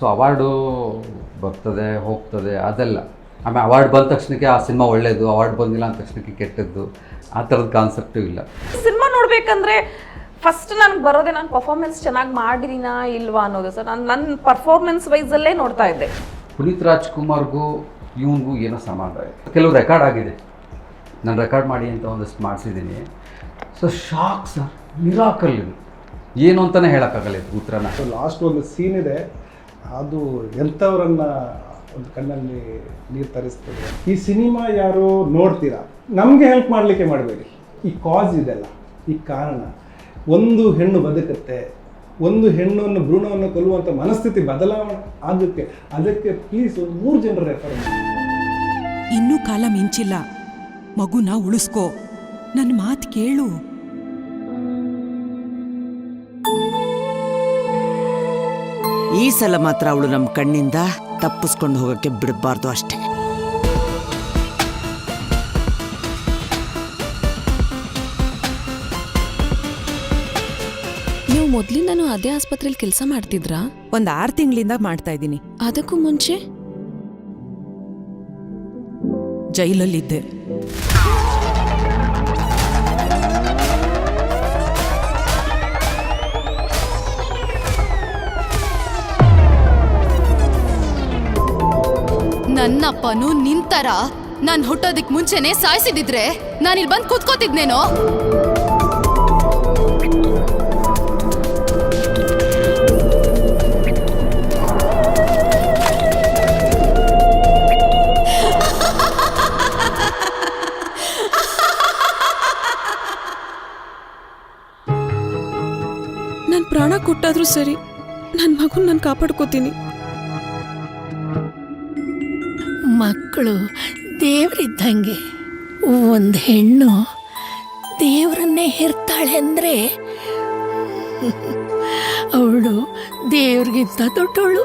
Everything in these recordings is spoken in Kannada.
ಸೊ ಅವಾರ್ಡು ಬರ್ತದೆ ಹೋಗ್ತದೆ ಅದೆಲ್ಲ. ಆಮೇಲೆ ಅವಾರ್ಡ್ ಬಂದ ತಕ್ಷಣಕ್ಕೆ ಆ ಸಿನಿಮಾ ಒಳ್ಳೇದು ಅವಾರ್ಡ್ ಬಂದಿಲ್ಲ ಅಂದ ತಕ್ಷಣಕ್ಕೆ ಕೆಟ್ಟದ್ದು ಆ ಥರದ ಕಾನ್ಸೆಪ್ಟು ಇಲ್ಲ. ಸಿನಿಮಾ ನೋಡಬೇಕಂದ್ರೆ ಫಸ್ಟ್ ನನಗೆ ಬರೋದೇ ನಾನು ಪರ್ಫಾರ್ಮೆನ್ಸ್ ಚೆನ್ನಾಗಿ ಮಾಡಿದೀನಾ ಇಲ್ವಾ ಅನ್ನೋದು. ಸರ್ ನಾನು ನನ್ನ ಪರ್ಫಾರ್ಮೆನ್ಸ್ ವೈಸಲ್ಲೇ ನೋಡ್ತಾ ಇದ್ದೆ. ಪುನೀತ್ ರಾಜ್ಕುಮಾರ್ಗೂ ಇವನಿಗೂ ಏನೋ ಸಂಬಂಧ ಇದೆ ಕೆಲವು ರೆಕಾರ್ಡ್ ಆಗಿದೆ. ನಾನು ರೆಕಾರ್ಡ್ ಮಾಡಿ ಅಂತ ಒಂದಷ್ಟು ಮಾಡಿಸಿದ್ದೀನಿ ಸೊ ಶಾಕ್ ಸರ್ ಮಿರಾಕಲ್ ಇದು. ಏನು ಅಂತಲೇ ಹೇಳೋಕ್ಕಾಗಲ್ಲ ಇದು ಉತ್ತರನ. ಸೊ ಲಾಸ್ಟ್ ಒಂದು ಸೀನ್ ಇದೆ. ಅದು ಎಂಥವ್ರನ್ನ ಒಂದು ಕಣ್ಣಲ್ಲಿ ನೀರು ತರಿಸ್ತದೆ? ಈ ಸಿನಿಮಾ ಯಾರು ನೋಡ್ತೀರಾ? ನಮಗೆ ಹೆಲ್ಪ್ ಮಾಡಲಿಕ್ಕೆ ಮಾಡಬೇಡಿ. ಈ ಕಾಸ್ ಇದೆಲ್ಲ, ಈ ಕಾರಣ. ಒಂದು ಹೆಣ್ಣು ಬದುಕುತ್ತೆ, ಒಂದು ಹೆಣ್ಣನ್ನು ಭ್ರೂಣವನ್ನು ಕೊಲ್ಲುವಂಥ ಮನಸ್ಥಿತಿ ಬದಲಾವಣೆ ಆಗುತ್ತೆ. ಅದಕ್ಕೆ ಪ್ಲೀಸ್ ಒಂದು ಮೂರು ಜನರು ರೆಫರ್ ಇನ್ನೂ ಕಾಲ ಮಿಂಚಿಲ್ಲ. ಮಗುನ ಉಳಿಸ್ಕೋ. ನನ್ನ ಮಾತು ಕೇಳು. ಈ ಸಲ ಮಾತ್ರ ಅವಳು ನಮ್ಮ ಕಣ್ಣಿಂದ ತಪ್ಪಿಸ್ಕೊಂಡು ಹೋಗಕ್ಕೆ ಬಿಡಬಾರ್ದು ಅಷ್ಟೇ. ನೀವು ಮೊದ್ಲಿಂದನೂ ಅದೇ ಆಸ್ಪತ್ರೆಯಲ್ಲಿ ಕೆಲಸ ಮಾಡ್ತಿದ್ರಾ? ಒಂದ್ ಆರು ತಿಂಗಳಿಂದ ಮಾಡ್ತಾ ಇದ್ದೀನಿ. ಅದಕ್ಕೂ ಮುಂಚೆ? ಜೈಲಲ್ಲಿದ್ದೆ. ನನ್ನಪ್ಪನು ನಿಂತರ ನಾನ್ ಹುಟ್ಟೋದಿಕ್ ಮುಂಚೆನೆ ಸಾಯಿಸಿದಿದ್ರೆ ನಾನಿಲ್ಲಿ ಬಂದು ಕೂತ್ಕೋತಿದ್ನೇನೋ? ನಾನು ಪ್ರಾಣ ಕೊಟ್ಟಾದ್ರೂ ಸರಿ ನನ್ನ ಮಗು ನಾನು ಕಾಪಾಡ್ಕೋತೀನಿ. ಮಕ್ಕಳು ದೇವರಿದ್ದಂಗೆ ಒಂದು ಹೆಣ್ಣು ದೇವರನ್ನೇ ಹೆರ್ತಾಳೆ ಅಂದರೆ ಅವಳು ದೇವ್ರಿಗಿಂತ ದೊಡ್ಡವಳು.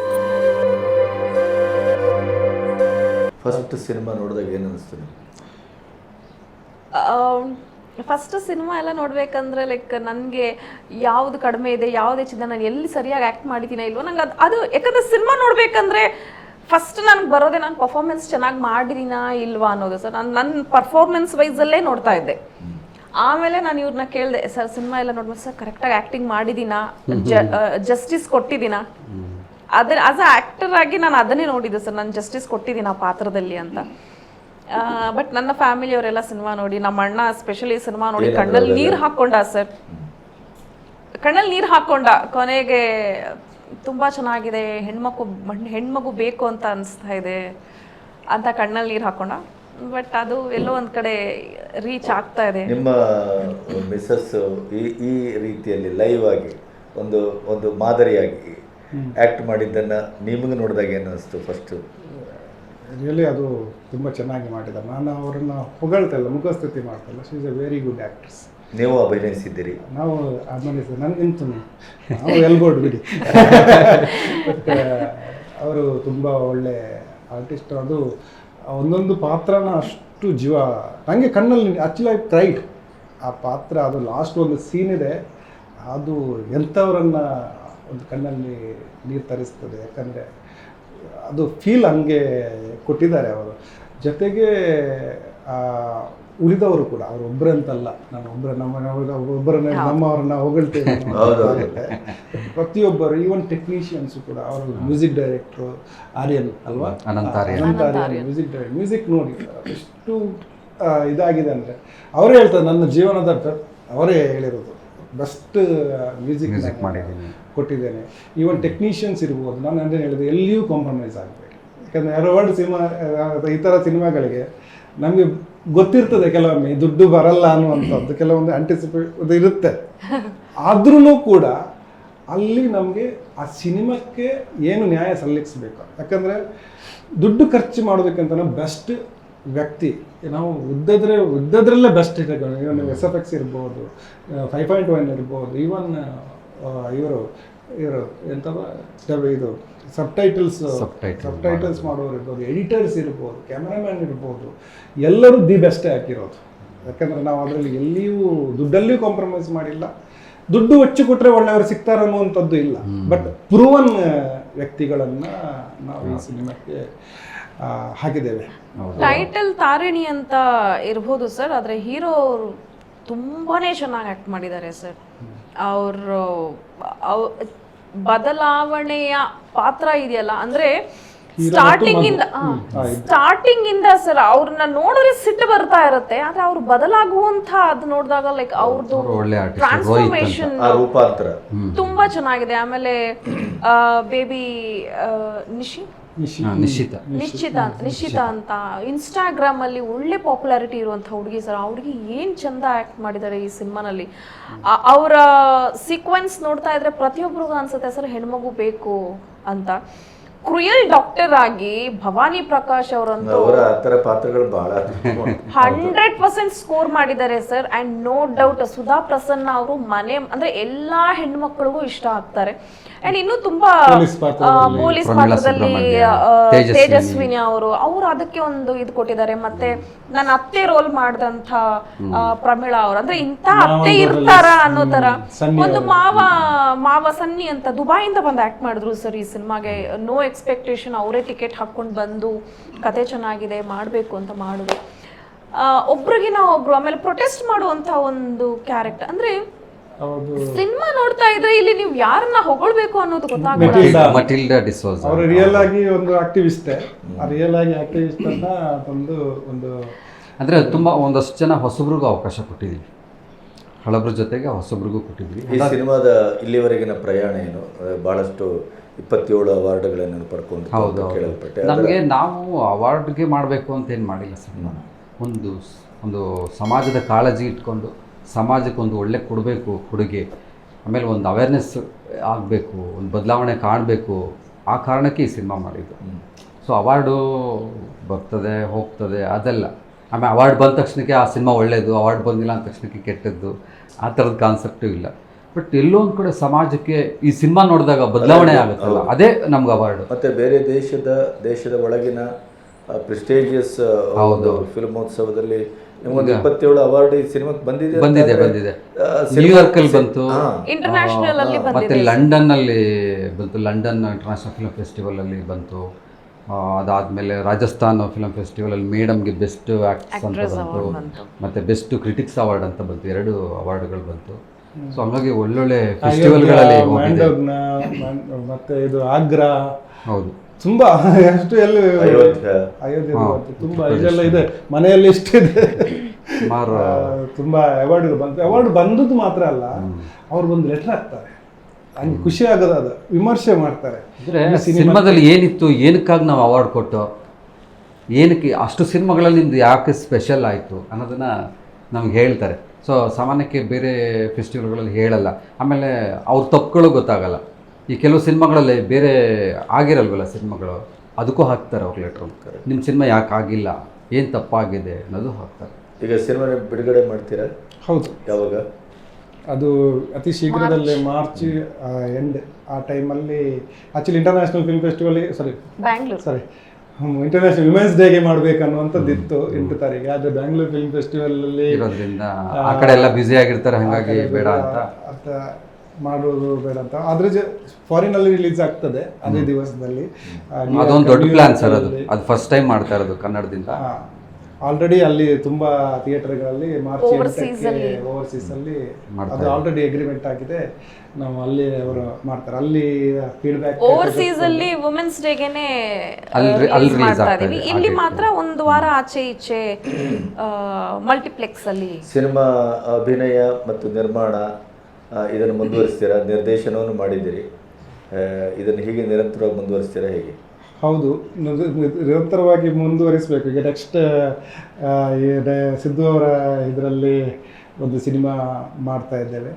ಫಸ್ಟ್ ಸಿನಿಮಾ ನೋಡಿದಾಗ ಏನು ಅನಿಸ್ತು ಫಸ್ಟ್ ಸಿನಿಮಾ ಎಲ್ಲ ನೋಡ್ಬೇಕಂದ್ರೆ ಲೈಕ್ ನನಗೆ ಯಾವ್ದು ಕಡಿಮೆ ಇದೆ ಯಾವ್ದು ಹೆಚ್ಚಿದೆ ನಾನು ಎಲ್ಲಿ ಸರಿಯಾಗಿ ಆ್ಯಕ್ಟ್ ಮಾಡಿದ್ದೀನ ಇಲ್ವೋ ನಂಗೆ ಅದು ಅದು ಯಾಕಂದ್ರೆ ಸಿನಿಮಾ ನೋಡ್ಬೇಕಂದ್ರೆ ಫಸ್ಟ್ ನನಗೆ ಬರೋದೇ ನಾನು ಪರ್ಫಾರ್ಮೆನ್ಸ್ ಚೆನ್ನಾಗಿ ಮಾಡಿದೀನಾ ಇಲ್ವಾ ಅನ್ನೋದು. ಸರ್ ನಾನು ನನ್ನ ಪರ್ಫಾರ್ಮೆನ್ಸ್ ವೈಸಲ್ಲೇ ನೋಡ್ತಾ ಇದ್ದೆ. ಆಮೇಲೆ ನಾನು ಇವ್ರನ್ನ ಕೇಳಿದೆ ಸರ್ ಸಿನಿಮಾ ಎಲ್ಲ ನೋಡ್ಬೋದು ಸರ್ ಕರೆಕ್ಟಾಗಿ ಆ್ಯಕ್ಟಿಂಗ್ ಮಾಡಿದ್ದೀನಾ ಜಸ್ಟಿಸ್ ಕೊಟ್ಟಿದ್ದೀನಾ ಅದ್ರ ಆಸ್ ಅ ಆ್ಯಕ್ಟರ್ ಆಗಿ ನಾನು ಅದನ್ನೇ ನೋಡಿದ್ದೆ. ಸರ್ ನಾನು ಜಸ್ಟಿಸ್ ಕೊಟ್ಟಿದ್ದೀನಿ ಆ ಪಾತ್ರದಲ್ಲಿ? ಅಂತ. ಬಟ್ ನನ್ನ ಫ್ಯಾಮಿಲಿಯವರೆಲ್ಲ ಸಿನಿಮಾ ನೋಡಿ ನಮ್ಮ ಅಣ್ಣ ಸ್ಪೆಷಲಿ ಸಿನಿಮಾ ನೋಡಿ ಕಣ್ಣಲ್ಲಿ? ನೀರು ಹಾಕೊಂಡ ಸರ್. ಕಣ್ಣಲ್ಲಿ ನೀರು ಹಾಕೊಂಡ ಕೊನೆಗೆ ತುಂಬಾ ಚೆನ್ನಾಗಿದೆ ಹೆಣ್ಮಕ್ಕು ಹೆಣ್ಮಗು ಬೇಕು ಅಂತ ಅನಿಸ್ತಾ ಇದೆ ಅಂತ ಕಣ್ಣಲ್ಲಿ ನೀರು ಹಾಕೊಂಡ ಬಟ್ ಅದು ಎಲ್ಲೋ ಒಂದು ಕಡೆ ರೀಚ್ ಆಗ್ತಾ ಇದೆ. ನಿಮ್ಮ ಮಿಸ್ಸಸ್ ಈ ಈ ರೀತಿಯಲ್ಲಿ ಲೈವ್ ಆಗಿ ಒಂದು ಒಂದು ಮಾದರಿಯಾಗಿ ಆ್ಯಕ್ಟ್ ಮಾಡಿದ್ದನ್ನು ನಿಮಗೆ ನೋಡಿದಾಗ ಏನು ಅನಿಸ್ತು ಫಸ್ಟು ರಿಯಲಿ ಅದು ತುಂಬ ಚೆನ್ನಾಗಿ ಮಾಡಿದ್ದಾರೆ ನಾನು ಅವರನ್ನ ಹೊಗಳ್ತಲ್ಲ ಮುಖಸ್ತುತಿ ಮಾಡ್ತಲ್ಲ she is a very good actress ನೀವು ಅಭಿನಯಿಸಿದ್ದೀರಿ ನಾವು ಅಭಿನಯಿಸಿದ ನನಗಿಂತ ನಾವು ಎಲ್ಬೋರ್ಡ್ ಬಿಡಿ. ಬಟ್ ಅವರು ತುಂಬ ಒಳ್ಳೆ ಆರ್ಟಿಸ್ಟ್ ಅದು ಒಂದೊಂದು ಪಾತ್ರನ ಅಷ್ಟು ಜೀವ ನನಗೆ ಕಣ್ಣಲ್ಲಿ ಆ್ಯಕ್ಚುಲಿ ಐ ಕ್ರೈಡ್ ಆ ಪಾತ್ರ ಅದು ಲಾಸ್ಟ್ ಒಂದು ಸೀನ್ ಇದೆ. ಅದು ಎಂಥವರನ್ನು ಒಂದು ಕಣ್ಣಲ್ಲಿ ನೀರು ತರಿಸ್ತದೆ. ಯಾಕಂದರೆ ಅದು ಫೀಲ್ ಹಂಗೆ ಕೊಟ್ಟಿದ್ದಾರೆ ಅವರು. ಜೊತೆಗೆ ಆ, ಉಳಿದವರು ಕೂಡ ಅವ್ರು ಒಬ್ಬರೇ ಅಂತಲ್ಲ ನಾನು ಒಬ್ಬರ ನಮ್ಮ ಒಬ್ಬರನ್ನ ನಮ್ಮವ್ರನ್ನ ಹೊಗಳ್ತೇವೆ. ಪ್ರತಿಯೊಬ್ಬರು ಈವನ್ ಟೆಕ್ನಿಷಿಯನ್ಸ್ ಕೂಡ ಅವರು ಮ್ಯೂಸಿಕ್ ಡೈರೆಕ್ಟ್ರು ಆರ್ಯನ್ ಅಲ್ವಾ? Ananth Aryan. Music direct music ನೋಡಿ ಎಷ್ಟು ಇದಾಗಿದೆ ಅಂದರೆ ಅವರೇ ಹೇಳ್ತಾರೆ ನನ್ನ ಜೀವನದ ಅವರೇ ಹೇಳಿರೋದು. ಬೆಸ್ಟ್ ಮ್ಯೂಸಿಕ್ ಮಾಡಿದೆ ಮಾಡಿದ್ದೀನಿ. ಕೊಟ್ಟಿದ್ದೇನೆ. ಈವನ್ ಟೆಕ್ನಿಷಿಯನ್ಸ್ ಇರ್ಬೋದು ನಾನು ಅಂದ್ರೆ ಹೇಳಿದೆ ಎಲ್ಲಿಯೂ ಕಾಂಪ್ರಮೈಸ್ ಆಗಬೇಕು ಯಾಕಂದರೆ ಎರಡು ಸಿನಿಮಾ ಈ ಥರ ಸಿನಿಮಾಗಳಿಗೆ ನಮಗೆ ಗೊತ್ತಿರ್ತದೆ ಕೆಲವೊಮ್ಮೆ ದುಡ್ಡು ಬರಲ್ಲ ಅನ್ನುವಂಥದ್ದು. ಕೆಲವೊಂದು ಆಂಟಿಸಿಪೇಟ್ ಇರುತ್ತೆ. ಆದ್ರೂ ಕೂಡ ಅಲ್ಲಿ ನಮಗೆ ಆ ಸಿನಿಮಾಕ್ಕೆ ಏನು ನ್ಯಾಯ ಸಲ್ಲಿಸಬೇಕು? ಯಾಕಂದರೆ ದುಡ್ಡು ಖರ್ಚು ಮಾಡೋದಕ್ಕಿಂತ ಬೆಸ್ಟ್ ವ್ಯಕ್ತಿ. ನಾವು ಉದ್ದದ್ರೆ ಉದ್ದದ್ರಲ್ಲೇ ಬೆಸ್ಟ್ ಇದೆ ಇವನ್ ಎಸ್ ಎಫ್ ಎಕ್ಸ್ ಇರ್ಬೋದು ಫೈವ್ ಪಾಯಿಂಟ್ ಒನ್ ಇರ್ಬೋದು ಈವನ್ ಇವರು ಇವರು ಎಂಥವ ಡಬ್- ಇದು subtitles Subtitle subtitles ಮಾಡೋರು ಇರ್ಬೋದು ಎಡಿಟರ್ಸ್ ಇರ್ಬೋದು ಕ್ಯಾಮ್ರಾಮ್ಯಾನ್ ಇರ್ಬೋದು ಎಲ್ಲರೂ ದಿ ಬೆಸ್ಟೇ ಹಾಕಿರೋದು. ಯಾಕಂದ್ರೆ ನಾವು ಅದರಲ್ಲಿ ಎಲ್ಲಿಯೂ ದುಡ್ಡಲ್ಲಿಯೂ ಕಾಂಪ್ರಮೈಸ್ ಮಾಡಿಲ್ಲ. ದುಡ್ಡು ಹೆಚ್ಚು ಕೊಟ್ಟರೆ ಒಳ್ಳೆಯವರು ಸಿಗ್ತಾರೆ ಅನ್ನುವಂಥದ್ದು ಇಲ್ಲ. ಬಟ್ ಪ್ರೂವನ್ ವ್ಯಕ್ತಿಗಳನ್ನು ನಾವು ಈ ಸಿನಿಮಾಕ್ಕೆ ಹಾಕಿದ್ದೇವೆ. ಟೈಟಲ್ ತಾರಿಣಿ ಅಂತ ಇರ್ಬೋದು ಸರ್ ಆದರೆ ಹೀರೋ ಅವರು ತುಂಬಾ ಚೆನ್ನಾಗಿ ಆ್ಯಕ್ಟ್ ಮಾಡಿದ್ದಾರೆ ಸರ್. ಅವರು ಬದಲಾವಣೆಯ ಪಾತ್ರ ಇದೆಯಲ್ಲ? ಅಂದ್ರೆ ಸ್ಟಾರ್ಟಿಂಗ್ ಇಂದ ಸ್ಟಾರ್ಟಿಂಗ್ ಇಂದ ಸರ್ ಅವ್ರನ್ನ ನೋಡಿದ್ರೆ ಸಿಟ್ಟು ಬರ್ತಾ ಇರುತ್ತೆ ಆದ್ರೆ ಅವ್ರು ಬದಲಾಗುವಂತ ಅದು ನೋಡಿದಾಗ ಲೈಕ್ ಅವ್ರದ್ದು ಅವ್ರು ಒಳ್ಳೆ artist, ಟ್ರಾನ್ಸ್ಫಾರ್ಮೇಶನ್ ಆ ರೂಪಾಂತರ. ತುಂಬಾ ಚೆನ್ನಾಗಿದೆ. ಆಮೇಲೆ ಬೇಬಿ ನಿಶಿ? ನಿಶ್ಚಿತ. ನಿಶ್ಚಿತ ಅಂತ ನಿಶ್ಚಿತ. ಅಂತ. ಇನ್ಸ್ಟಾಗ್ರಾಮ್ ಅಲ್ಲಿ ಒಳ್ಳೆ ಪಾಪ್ಯುಲಾರಿಟಿ ಇರುವಂತ ಹುಡುಗಿ ಸರ್ ಆ ಹುಡುಗಿ ಏನ್ ಚಂದ ಆಕ್ಟ್ ಮಾಡಿದ್ದಾರೆ ಈ ಸಿನಿಮಾನಲ್ಲಿ? ಅವರ ಸೀಕ್ವೆನ್ಸ್ ನೋಡ್ತಾ ಇದ್ರೆ ಪ್ರತಿಯೊಬ್ಬರಿಗೂ ಅನ್ಸುತ್ತೆ ಸರ್ ಹೆಣ್ಮಗು ಬೇಕು ಅಂತ. ಕ್ರಿಯಲ್ ಡಾಕ್ಟರ್ ಆಗಿ ಭವಾನಿ ಪ್ರಕಾಶ್ ಅವರಂತೂ ಪಾತ್ರಗಳು ಬಹಳ ಹಂಡ್ರೆಡ್ ಪರ್ಸೆಂಟ್ ಸ್ಕೋರ್ ಮಾಡಿದ್ದಾರೆ sir and no doubt Sudha Prasanna ಅವರು ಮನೆ ಅಂದ್ರೆ ಎಲ್ಲಾ ಹೆಣ್ಮಕ್ಳಿಗೂ ಇಷ್ಟ ಆಗ್ತಾರೆ. ಅಂಡ್ ಇನ್ನು ತುಂಬಾ ಪೊಲೀಸ್ ಪಾತ್ರದಲ್ಲಿ. ಪೊಲೀಸ್ ಪ್ರಮೀಳಾ ಆ, ತೇಜಸ್ವಿನಿ. ಅವರು ಅವರು ಅದಕ್ಕೆ ಒಂದು ಇದು ಕೊಟ್ಟಿದ್ದಾರೆ. ಮತ್ತೆ ನನ್ನ ಅತ್ತೆ ರೋಲ್ ಮಾಡಿದಂತ ಪ್ರಮೀಳಾ ಅವರು. ಅಂದ್ರೆ ಇಂಥ ಅತ್ತೆ ಇರ್ತಾರ ಅನ್ನೋ ತರ ಒಂದು ಮಾವ ಮಾವ ಸನ್ನಿ ಅಂತ ದುಬೈಯಿಂದ ಬಂದು ಆಕ್ಟ್ ಮಾಡಿದ್ರು ಸರ್ ಈ ಸಿನಿಮಾಗೆ. ನೋ ಎಕ್ಸ್ಪೆಕ್ಟೇಷನ್ ಅವರೇ ಟಿಕೆಟ್ ಹಾಕೊಂಡು ಬಂದು ಕತೆ ಚೆನ್ನಾಗಿದೆ ಮಾಡಬೇಕು ಅಂತ ಮಾಡಿದ್ರು ಆ, ಒಬ್ರಿಗಿನ ಒಬ್ರು ಆಮೇಲೆ ಪ್ರೊಟೆಸ್ಟ್ ಮಾಡುವಂತ ಒಂದು ಕ್ಯಾರೆಕ್ಟರ್ ಅಂದ್ರೆ ಸಿನಿಮಾ ನೋಡ್ತಾ ಇದ್ರೆ ಇಲ್ಲಿ ನೀವು ಯಾರನ್ನ ಹೊಗಳ್ಬೇಕು ಅನ್ನೋದು ಗೊತ್ತಾಗಲ್ಲ. ಮೆಟಿಲ್ಡಾ. ಡಿಸೋಜ. ಅವರು ರಿಯಲ್ ಆಗಿ ಒಂದು ಆಕ್ಟಿವಿಸ್ಟ್ ಆ ರಿಯಲ್ ಆಗಿ ಆಕ್ಟಿವಿಸ್ಟ್ ಅಂತ ಒಂದು ಒಂದು ಅಂದ್ರೆ ತುಂಬಾ ಒಂದಷ್ಟು ಜನ ಹೊಸಬ್ರಿಗೂ ಅವಕಾಶ ಕೊಟ್ಟಿದ್ದೀವಿ ಹಳಬ್ರ ಜೊತೆಗೆ ಹೊಸಬ್ರಿಗೂ ಕೊಟ್ಟಿದ್ವಿ. ಈ ಸಿನಿಮಾದ ಇಲ್ಲಿವರೆಗಿನ ಪ್ರಯಾಣ ಏನು? ಬಹಳಷ್ಟು ಇಪ್ಪತ್ತೇಳು ಅವಾರ್ಡ್ಗಳನ್ನು ಪಡ್ಕೊಂಡು ಹೌದು ಕೇಳಲ್ಪಟ್ಟೆ. ನಮಗೆ ನಾವು ಅವಾರ್ಡ್ಗೆ ಮಾಡಬೇಕು ಅಂತ ಏನು ಮಾಡಿಲ್ಲ ಸಿನಿಮಾ. ಒಂದು ಒಂದು ಸಮಾಜದ ಕಾಳಜಿ ಇಟ್ಕೊಂಡು ಸಮಾಜಕ್ಕೆ ಒಂದು ಒಳ್ಳೆ ಕೊಡಬೇಕು ಕೊಡುಗೆ ಆಮೇಲೆ ಒಂದು ಅವೇರ್ನೆಸ್ ಆಗಬೇಕು ಒಂದು ಬದಲಾವಣೆ ಕಾಣಬೇಕು ಆ ಕಾರಣಕ್ಕೆ ಈ ಸಿನಿಮಾ ಮಾಡಿದ್ದು. ಸೊ ಅವಾರ್ಡು ಬರ್ತದೆ ಹೋಗ್ತದೆ ಅದೆಲ್ಲ. ಆಮೇಲೆ ಅವಾರ್ಡ್ ಬಂದ ತಕ್ಷಣಕ್ಕೆ ಆ ಸಿನಿಮಾ ಒಳ್ಳೆಯದು ಅವಾರ್ಡ್ ಬಂದಿಲ್ಲ ಅಂದ ತಕ್ಷಣಕ್ಕೆ ಕೆಟ್ಟದ್ದು ಆ ಥರದ ಕಾನ್ಸೆಪ್ಟು ಇಲ್ಲ. ಬಟ್ ಎಲ್ಲೋ ಒಂದು ಕಡೆ ಸಮಾಜಕ್ಕೆ ಈ ಸಿನಿಮಾ ನೋಡಿದಾಗ ಬದಲಾವಣೆ ಆಗುತ್ತಲ್ಲ ಅದೇ ನಮ್ಗೆ ಅವಾರ್ಡ್ ಮತ್ತೆ ಬೇರೆ ದೇಶದ ದೇಶದ ಒಳಗಿನ ಪ್ರೆಸ್ಟೇಜಿಯಸ್ ಹೌದು. ಫಿಲ್ಮೋತ್ಸವದಲ್ಲಿ ನಿಮಗೊಂದು ಇಪ್ಪತ್ತೇಳು ಅವಾರ್ಡ್ ಈ ಸಿನಿಮಾಕ್ಕೆ ಬಂದಿದೆ ಬಂದಿದೆ. ಬಂದಿದೆ ನ್ಯೂಯಾರ್ಕ್ ಅಲ್ಲಿ ಬಂತು. ಇಂಟರ್ನ್ಯಾಷನಲ್ ಅಲ್ಲಿ ಮತ್ತೆ ಲಂಡನ್ ಅಲ್ಲಿ ಬಂತು. ಲಂಡನ್ ಇಂಟರ್ನ್ಯಾಷನಲ್ ಫಿಲ್ಮ್ ಫೆಸ್ಟಿವಲ್ ಅಲ್ಲಿ ಬಂತು. ಅದಾದ್ಮೇಲೆ ರಾಜಸ್ಥಾನ್ ಫಿಲ್ಮ್ ಫೆಸ್ಟಿವಲ್ ಅಲ್ಲಿ ಮೇಡಮ್ಗೆ ಬೆಸ್ಟ್ ಆಕ್ಟ್ಸ್ ಅಂತ ಬಂತು. ಮತ್ತೆ ಬೆಸ್ಟ್ ಕ್ರಿಟಿಕ್ಸ್ ಅವಾರ್ಡ್ ಅಂತ ಬಂತು. ಎರಡು ಅವಾರ್ಡ್ಗಳು ಬಂತು. ಸೊ ಹಂಗಾಗಿ ಒಳ್ಳೊಳ್ಳೆ ಫೆಸ್ಟಿವಲ್ಗಳಲ್ಲಿ ಗಳಲ್ಲಿ ಮತ್ತೆ ಇದು ಆಗ್ರಾ ಹೌದು. ತುಂಬಾ ಅಷ್ಟು ಎಲ್ಲ ಅಯೋಧ್ಯ. ತುಂಬಾ ಇದೆಲ್ಲ ಇದೆ. ಮನೆಯಲ್ಲಿ ಇಷ್ಟಿದೆ ತುಂಬಾ ಅವಾರ್ಡ್ಗಳು ಬಂತು. ಅವಾರ್ಡ್ ಬಂದದ್ದು ಮಾತ್ರ ಅಲ್ಲ ಅವ್ರು ಒಂದು ಲೆಟರ್ ಹಾಕ್ತಾರೆ. ಹಂಗೆ ಖುಷಿ ಆಗೋದು ಅದು. ವಿಮರ್ಶೆ ಮಾಡ್ತಾರೆ. ಅಂದರೆ ಈ ಸಿನಿಮಾ- ಸಿನಿಮಾದಲ್ಲಿ ಏನಿತ್ತು ಏನಕ್ಕಾಗಿ ನಾವು ಅವಾರ್ಡ್ ಕೊಟ್ಟು ಏನಕ್ಕೆ ಅಷ್ಟು ಸಿನಿಮಾಗಳಲ್ಲಿ ನಿಮ್ದು ಯಾಕೆ ಸ್ಪೆಷಲ್ ಆಯಿತು ಅನ್ನೋದನ್ನು ನಮ್ಗೆ ಹೇಳ್ತಾರೆ. ಸೊ ಸಾಮಾನ್ಯಕ್ಕೆ ಬೇರೆ ಫೆಸ್ಟಿವಲ್ಗಳಲ್ಲಿ ಹೇಳಲ್ಲ. ಆಮೇಲೆ ಅವ್ರ ತಪ್ಪುಗಳು ಗೊತ್ತಾಗಲ್ಲ. ಈ ಕೆಲವು ಸಿನಿಮಾಗಳಲ್ಲಿ ಬೇರೆ ಆಗಿರಲ್ವಲ್ಲ ಸಿನಿಮಾಗಳು? ಅದಕ್ಕೂ ಹಾಕ್ತಾರೆ ಅವ್ರ ಅಂತಾರೆ ನಿಮ್ಮ ಸಿನಿಮಾ ಯಾಕೆ ಆಗಿಲ್ಲ? ಏನು ತಪ್ಪಾಗಿದೆ ಅನ್ನೋದು ಹಾಕ್ತಾರೆ. ಈಗ ಸಿನಿಮಾ ಬಿಡುಗಡೆ ಮಾಡ್ತೀರಾ? ಹೌದು. ಯಾವಾಗ? ಅದು ಅತಿ ಶೀಘ್ರದಲ್ಲೇ ಮಾರ್ಚ್ ಎಂಡ್ ಆ ಟೈಮಲ್ಲಿ actually international film festival sorry Bangalore sorry international women's ಡೇಗೆ ಮಾಡ್ಬೇಕು ಅನ್ನುವಂಥದ್ದು ಇತ್ತು ಎಂಟು ತಾರೀಕು ಆದರೆ ಬ್ಯಾಂಗ್ಳೂರ್ ಫಿಲ್ಮ್ ಫೆಸ್ಟಿವಲ್ ಅಲ್ಲಿ ಇರೋದ್ರಿಂದ ಆ ಕಡೆ ಎಲ್ಲ ಬ್ಯುಸಿ ಆಗಿರ್ತಾರೆ ಹಾಗಾಗಿ ಬೇಡ ಅಂತ. ಅಂತ ಮಾಡೋದು ಬೇಡ ಅಂತ. ಆದ್ರೆ ಫಾರಿನ್ ಅಲ್ಲಿ ರಿಲೀಸ್ ಆಗ್ತದೆ ಅದೇ ದಿವಸದಲ್ಲಿ. ಅದೊಂದು ದೊಡ್ಡ ಪ್ಲಾನ್ ಸರ್ ಅದು. ಅದು ಫಸ್ಟ್ ಟೈಮ್ ಮಾಡ್ತಾ ಇರೋದು ಕನ್ನಡದಿಂದ. ಆಲ್ರೆಡಿ ಅಲ್ಲಿ ತುಂಬಾ ಥಿಯೇಟರ್ಗಳಲ್ಲಿ ಮಾರ್ಚ್ ಓವರ್ಸೀಸ್ ಅಲ್ಲಿ ಅದು ಆಲ್ರೆಡಿ ಅಗ್ರಿಮೆಂಟ್ ಆಗಿದೆ. ನಾವು ಅಲ್ಲಿ ಅವರು ಮಾಡ್ತಾರೆ. ಅಲ್ಲಿ ಫೀಡ್ಬ್ಯಾಕ್ ಓವರ್ಸೀಸ್ ಅಲ್ಲಿ ವುಮೆನ್ಸ್ ಡೇಗೆನೆ ಅಲ್ಲಿ- ಮಾಡ್ತಾ ಇದೀವಿ. ಇಲ್ಲಿ ಮಾತ್ರ ಒಂದು ವಾರ ಆಚೆ ಈಚೆ ಮಲ್ಟಿಪ್ಲೆಕ್ಸ್ ಅಲ್ಲಿ. ಸಿನಿಮಾ ಅಭಿನಯ ಮತ್ತು ನಿರ್ಮಾಣ ಇದನ್ನು ಮುಂದುವರಿಸ್ತೀರಾ? ನಿರ್ದೇಶನವನ್ನು ಮಾಡಿದ್ದೀರಿ. ಇದನ್ನು ಹೀಗೆ ನಿರಂತರವಾಗಿ ಮುಂದುವರಿಸ್ತೀರಾ ಹೇಗೆ? ಹೌದು ನಿರ- ನಿರ- ನಿರಂತರವಾಗಿ ಮುಂದುವರಿಸಬೇಕು. ಈಗ ನೆಕ್ಸ್ಟ್ ಸಿದ್ದು ಅವರ ಇದರಲ್ಲಿ ಒಂದು ಸಿನಿಮಾ ಮಾಡ್ತಾ ಇದ್ದೇವೆ.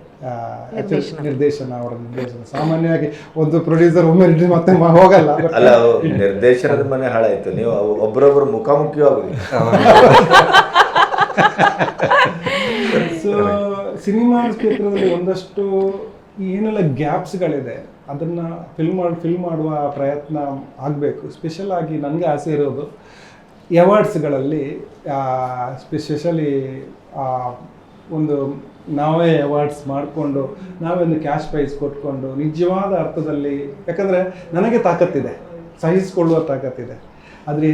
ನಿರ್ದೇಶನ. ಅವರ ನಿರ್ದೇಶನ. ಸಾಮಾನ್ಯವಾಗಿ ಒಂದು ಪ್ರೊಡ್ಯೂಸರ್ ಒಮ್ಮೆ ಮತ್ತೆ ಮ- ಹೋಗಲ್ಲ ಅಲ್ಲ ನಿರ್ದೇಶನದ ಮನೆ ಹಾಳಾಯ್ತು. ನೀವು ಒಬ್ಬರೊಬ್ಬರು ಮುಖಾಮುಖಿ ಆಗುದು ಸೊ ಸಿನಿಮಾ ಕ್ಷೇತ್ರದಲ್ಲಿ ಒಂದಷ್ಟು ಏನೆಲ್ಲ ಗ್ಯಾಪ್ಸ್ಗಳಿದೆ, ಅದನ್ನು ಫಿಲ್ ಮಾಡಿ ಫಿಲ್ ಮಾಡುವ ಪ್ರಯತ್ನ ಆಗಬೇಕು. ಸ್ಪೆಷಲ್ ಆಗಿ ನನಗೆ ಆಸೆ ಇರೋದು ಅವಾರ್ಡ್ಸ್ಗಳಲ್ಲಿ ಸ್ಪೆಷಲಿ ಒಂದು ನಾವೇ ಅವಾರ್ಡ್ಸ್ ಮಾಡಿಕೊಂಡು, ನಾವೇ ಒಂದು ಕ್ಯಾಶ್ ಪ್ರೈಸ್ ಕೊಟ್ಕೊಂಡು, ನಿಜವಾದ ಅರ್ಥದಲ್ಲಿ, ಯಾಕಂದರೆ ನನಗೆ ತಾಕತ್ತಿದೆ, ಸಹಿಸಿಕೊಳ್ಳುವ ತಾಕತ್ತಿದೆ. ಆದರೆ